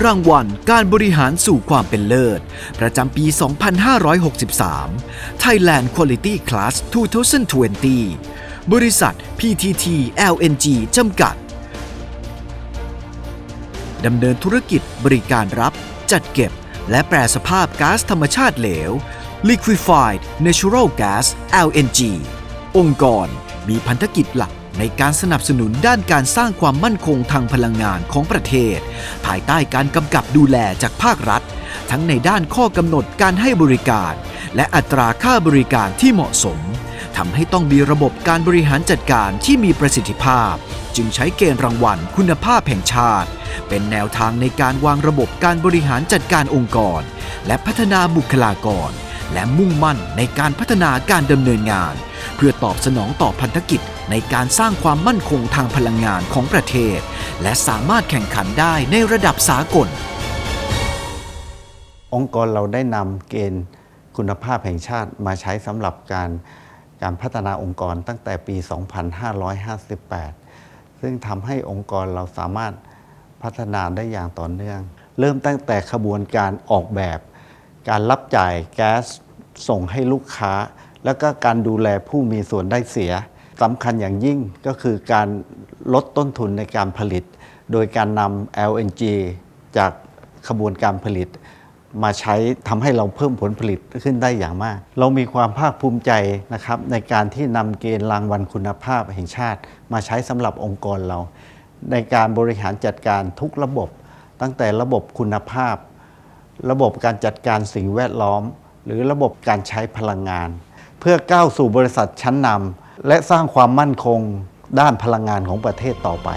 รางวัลการบริหารสู่ความเป็นเลิศ ประจำปี 2563 Thailand Quality Class 2020 บริษัท PTT LNG จำกัด ดำเนินธุรกิจบริการรับจัดเก็บ และแปรสภาพก๊าซธรรมชาติเหลว Liquefied Natural Gas LNG องค์กรมีพันธกิจหลัก ในการสนับสนุนด้านการสร้างความมั่นคงทางพลังงานของประเทศ ภายใต้การกำกับดูแลจากภาครัฐ ทั้งในด้านข้อกำหนดการให้บริการ และอัตราค่าบริการที่เหมาะสมทำให้ต้องมีระบบการบริหารจัดการที่มีประสิทธิภาพ จึงใช้เกณฑ์รางวัลคุณภาพแห่งชาติ เป็นแนวทางในการวางระบบการบริหารจัดการองค์กร และพัฒนาบุคลากร และมุ่งมั่นในการพัฒนาการดำเนินงาน เพื่อตอบสนองต่อพันธกิจในการสร้างความมั่นคงทางพลังงานของประเทศ และสามารถแข่งขันได้ในระดับสากล องค์กรเราได้นำเกณฑ์คุณภาพแห่งชาติมาใช้สำหรับการการพัฒนาองค์กรตั้งแต่ปี 2558 ซึ่งทำให้องค์กรเราสามารถพัฒนาได้อย่างต่อเนื่อง เริ่มตั้งแต่ขบวนการออกแบบ การรับจ่ายแก๊ส ส่งให้ลูกค้า แล้วก็การดูแลผู้มีส่วนได้เสียสำคัญอย่างยิ่งก็คือการลดต้นทุนในการผลิต โดยการนำ LNG จากขบวนการผลิต มาใช้ทำให้เราเพิ่มผลผลิตขึ้นได้อย่างมาก เรามีความภาคภูมิใจนะครับในการที่นำเกณฑ์รางวัลคุณภาพแห่งชาติ มาใช้สำหรับองค์กรเรา ในการบริหารจัดการทุกระบบ ตั้งแต่ระบบคุณภาพ ระบบการจัดการสิ่งแวดล้อม หรือระบบการใช้พลังงาน เพื่อก้าวสู่บริษัทชั้นนำและสร้างความมั่นคงด้านพลังงานของประเทศต่อไป